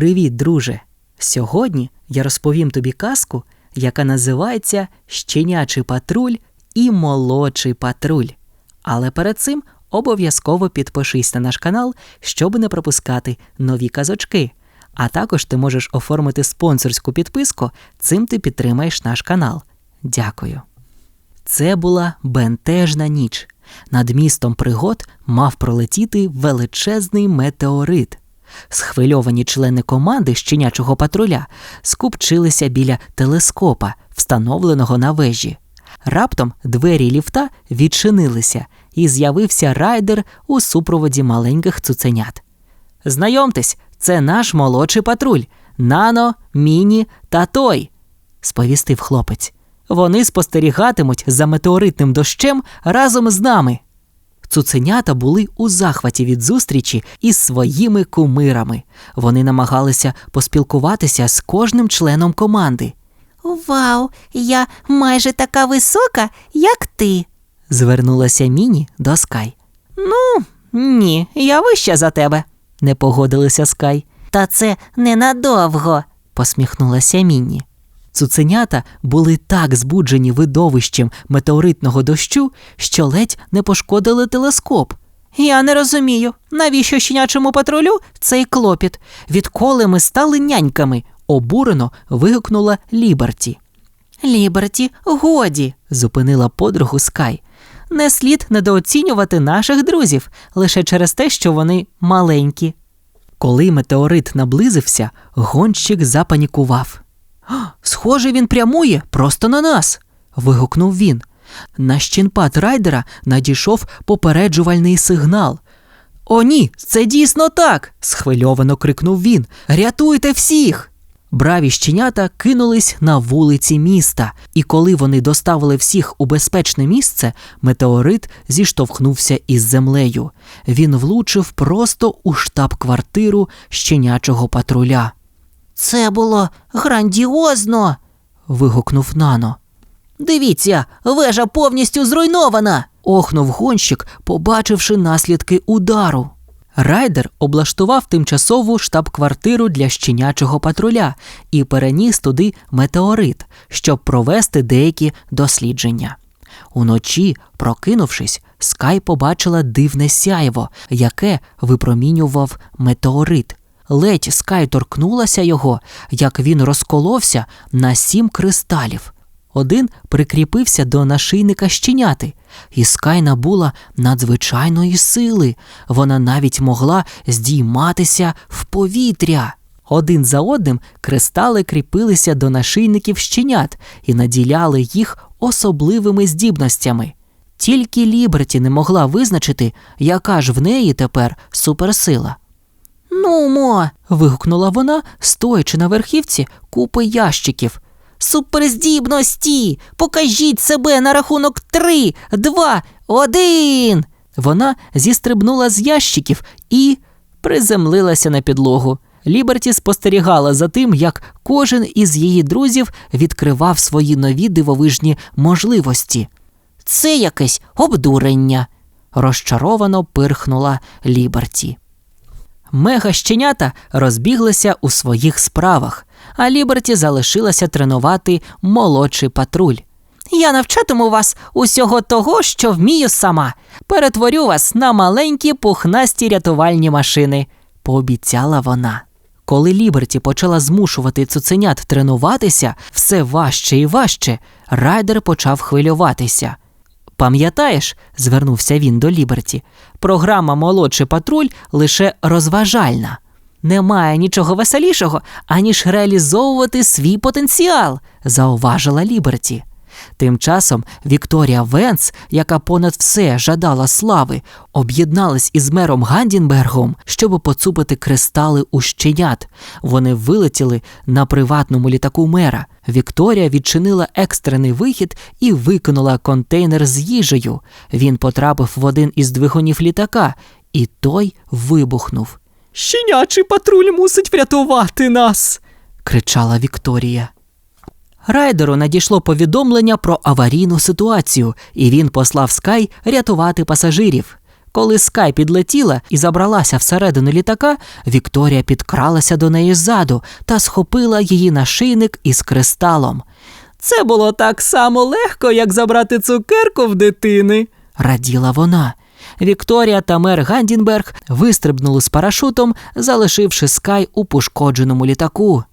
Привіт, друже! Сьогодні я розповім тобі казку, яка називається Щенячий патруль і молодший патруль. Але перед цим обов'язково підпишись на наш канал, щоб не пропускати нові казочки. А також ти можеш оформити спонсорську підписку, цим ти підтримаєш наш канал. Дякую. Це була бентежна ніч. Над містом пригод мав пролетіти величезний метеорит. Схвильовані члени команди щенячого патруля скупчилися біля телескопа, встановленого на вежі. Раптом двері ліфта відчинилися, і з'явився райдер у супроводі маленьких цуценят. Знайомтесь, це наш молодший патруль Нано, Міні та той, сповістив хлопець. Вони спостерігатимуть за метеоритним дощем разом з нами. Цуценята були у захваті від зустрічі із своїми кумирами. Вони намагалися поспілкуватися з кожним членом команди. Вау, я майже така висока, як ти. Звернулася Міні до Скай. Ну, ні, я вища за тебе. Не погодилися Скай, Та це ненадовго. посміхнулася Мінні. Цуценята були так збуджені видовищем метеоритного дощу, що ледь не пошкодили телескоп. Я не розумію, навіщо щенячому патрулю цей клопіт? Відколи ми стали няньками? обурено вигукнула Ліберті. Ліберті, годі. Зупинила подругу Скай. Не слід недооцінювати наших друзів лише через те, що вони маленькі. Коли метеорит наблизився, гонщик запанікував. «А, Схоже, він прямує просто на нас. вигукнув він. На щінпад райдера надійшов попереджувальний сигнал. О, ні, це дійсно так. схвильовано крикнув він. Рятуйте всіх. Браві щенята кинулись на вулиці міста, і коли вони доставили всіх у безпечне місце, метеорит зіштовхнувся із землею. Він влучив просто у штаб-квартиру щенячого патруля. Це було грандіозно. вигукнув Нано. Дивіться, вежа повністю зруйнована. Охнув гонщик, побачивши наслідки удару. Райдер облаштував тимчасову штаб-квартиру для щенячого патруля і переніс туди метеорит, щоб провести деякі дослідження. Уночі, прокинувшись, Скай побачила дивне сяйво, яке випромінював метеорит. Ледь Скай торкнулася його, як він розколовся на сім кристалів. Один прикріпився до нашийника щеняти, і Скай набула надзвичайної сили. Вона навіть могла здійматися в повітря. Один за одним кристали кріпилися до нашийників щенят і наділяли їх особливими здібностями. Тільки Ліберті не могла визначити, яка ж в неї тепер суперсила. Ну, мо, Вигукнула вона, стоячи на верхівці купи ящиків. суперздібності! Покажіть себе на рахунок три, два, один. Вона зістрибнула з ящиків і приземлилася на підлогу. Ліберті спостерігала за тим, як кожен із її друзів відкривав свої нові дивовижні можливості. Це якесь обдурення. Розчаровано пирхнула Ліберті. Мега-щенята розбіглися у своїх справах, а Ліберті залишилася тренувати молодший патруль. Я навчатиму вас усього того, що вмію сама. Перетворю вас на маленькі пухнасті рятувальні машини, пообіцяла вона. Коли Ліберті почала змушувати цуценят тренуватися все важче і важче, райдер почав хвилюватися. Пам'ятаєш, звернувся він до Ліберті, програма Молодший патруль лише розважальна. Немає нічого веселішого, аніж реалізовувати свій потенціал, зауважила Ліберті. Тим часом Вікторія Венс, яка понад все жадала слави, об'єдналась із мером Гандінбергом, щоб поцупити кристали у щенят. Вони вилетіли на приватному літаку мера. Вікторія відчинила екстрений вихід і викинула контейнер з їжею. Він потрапив в один із двигунів літака, і той вибухнув. Щенячий патруль мусить врятувати нас. кричала Вікторія. Райдеру надійшло повідомлення про аварійну ситуацію, і він послав Скай рятувати пасажирів. Коли Скай підлетіла і забралася всередину літака, Вікторія підкралася до неї ззаду та схопила її нашийник із кристалом. Це було так само легко, як забрати цукерку в дитини, раділа вона. Вікторія та мер Гандінберг вистрибнули з парашутом, залишивши Скай у пошкодженому літаку.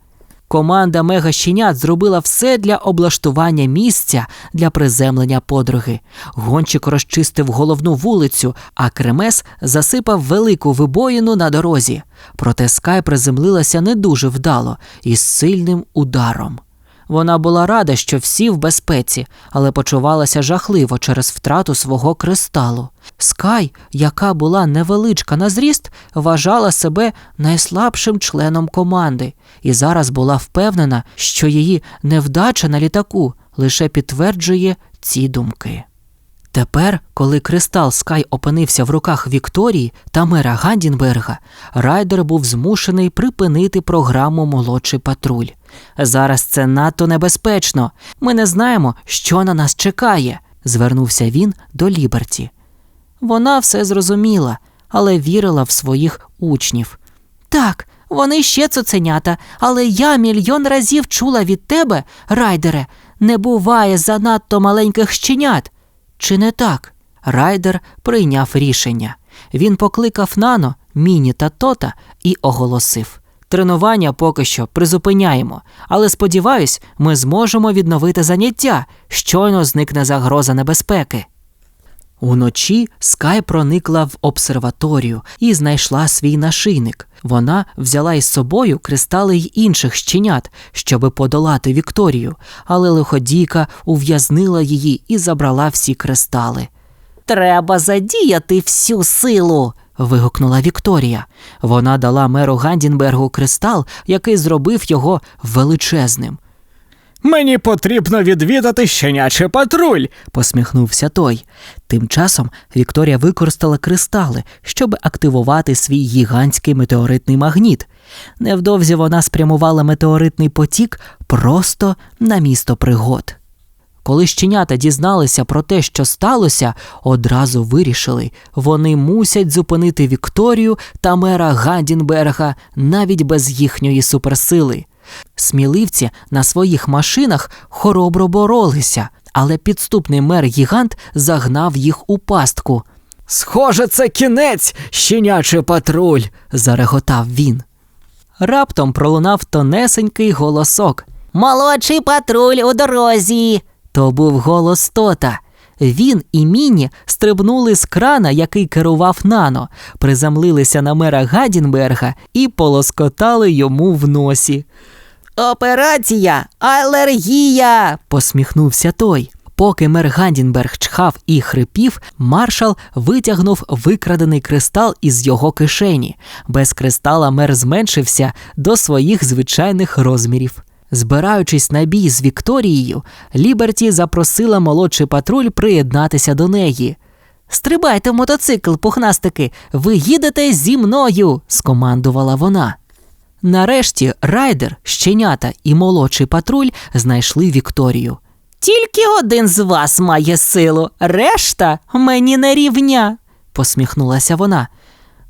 Команда мегащенят зробила все для облаштування місця для приземлення подруги. Гончик розчистив головну вулицю, а Кремес засипав велику вибоїну на дорозі. Проте Скай приземлилася не дуже вдало із сильним ударом. Вона була рада, що всі в безпеці, але почувалася жахливо через втрату свого кристалу. Скай, яка була невеличка на зріст, вважала себе найслабшим членом команди і зараз була впевнена, що її невдача на літаку лише підтверджує ці думки. Тепер, коли кристал Скай опинився в руках Вікторії та мера Гандінберга, райдер був змушений припинити програму Молодший патруль. Зараз це надто небезпечно. Ми не знаємо, що на нас чекає, звернувся він до Ліберті. Вона все зрозуміла, але вірила в своїх учнів. Так, вони ще цуценята, але я мільйон разів чула від тебе, райдере, не буває занадто маленьких щенят. Чи не так? Райдер прийняв рішення. Він покликав Нано, Міні та Тота і оголосив: Тренування поки що призупиняємо, але сподіваюсь, ми зможемо відновити заняття, щойно зникне загроза небезпеки. Уночі Скай проникла в обсерваторію і знайшла свій нашийник. Вона взяла із собою кристали й інших щенят, щоби подолати Вікторію, але лиходійка ув'язнила її і забрала всі кристали. Треба задіяти всю силу. вигукнула Вікторія. Вона дала меру Гандінбергу кристал, який зробив його величезним. Мені потрібно відвідати щенячий патруль. посміхнувся той. Тим часом Вікторія використала кристали, щоб активувати свій гігантський метеоритний магніт. Невдовзі вона спрямувала метеоритний потік просто на місто пригод. Коли щенята дізналися про те, що сталося, одразу вирішили, вони мусять зупинити Вікторію та мера Гандінберга навіть без їхньої суперсили. Сміливці на своїх машинах хоробро боролися, але підступний мер гігант загнав їх у пастку. Схоже, це кінець, щенячий патруль. зареготав він. Раптом пролунав тонесенький голосок. Молодший патруль у дорозі. То був голос Тота. Він і Міні стрибнули з крана, який керував нано, приземлилися на мера Гадінберга і полоскотали йому в носі. Операція алергія. посміхнувся той. Поки мер Гандінберг чхав і хрипів, маршал витягнув викрадений кристал із його кишені. Без кристала мер зменшився до своїх звичайних розмірів. Збираючись на бій з Вікторією, Ліберті запросила молодший патруль приєднатися до неї. Стрибайте в мотоцикл, пухнастики, ви їдете зі мною, скомандувала вона. Нарешті райдер, щенята і молодший патруль знайшли Вікторію. Тільки один з вас має силу, решта мені не рівня, посміхнулася вона.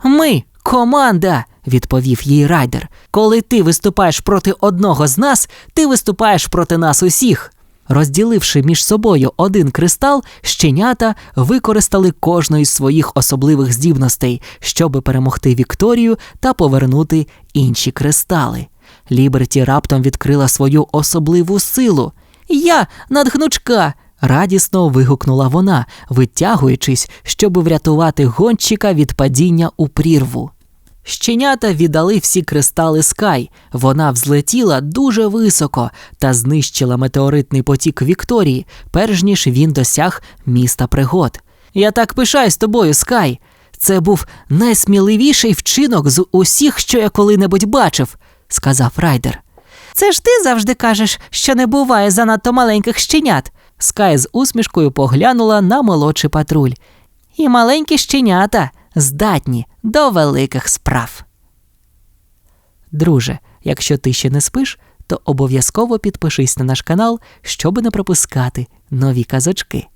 Ми команда, відповів їй райдер. Коли ти виступаєш проти одного з нас, ти виступаєш проти нас усіх. Розділивши між собою один кристал, щенята використали кожну із своїх особливих здібностей, щоби перемогти Вікторію та повернути інші кристали. Ліберті раптом відкрила свою особливу силу. Я надгнучка. радісно вигукнула вона, витягуючись, щоб врятувати гонщика від падіння у прірву. Щенята віддали всі кристали Скай. Вона взлетіла дуже високо та знищила метеоритний потік Вікторії, перш ніж він досяг міста пригод. Я так пишаюсь тобою, Скай. Це був найсміливіший вчинок з усіх, що я коли-небудь бачив, сказав райдер. Це ж ти завжди кажеш, що не буває занадто маленьких щенят. Скай з усмішкою поглянула на молодший патруль. І маленькі щенята здатні до великих справ. Друже, якщо ти ще не спиш, то обов'язково підпишись на наш канал, щоб не пропускати нові казочки.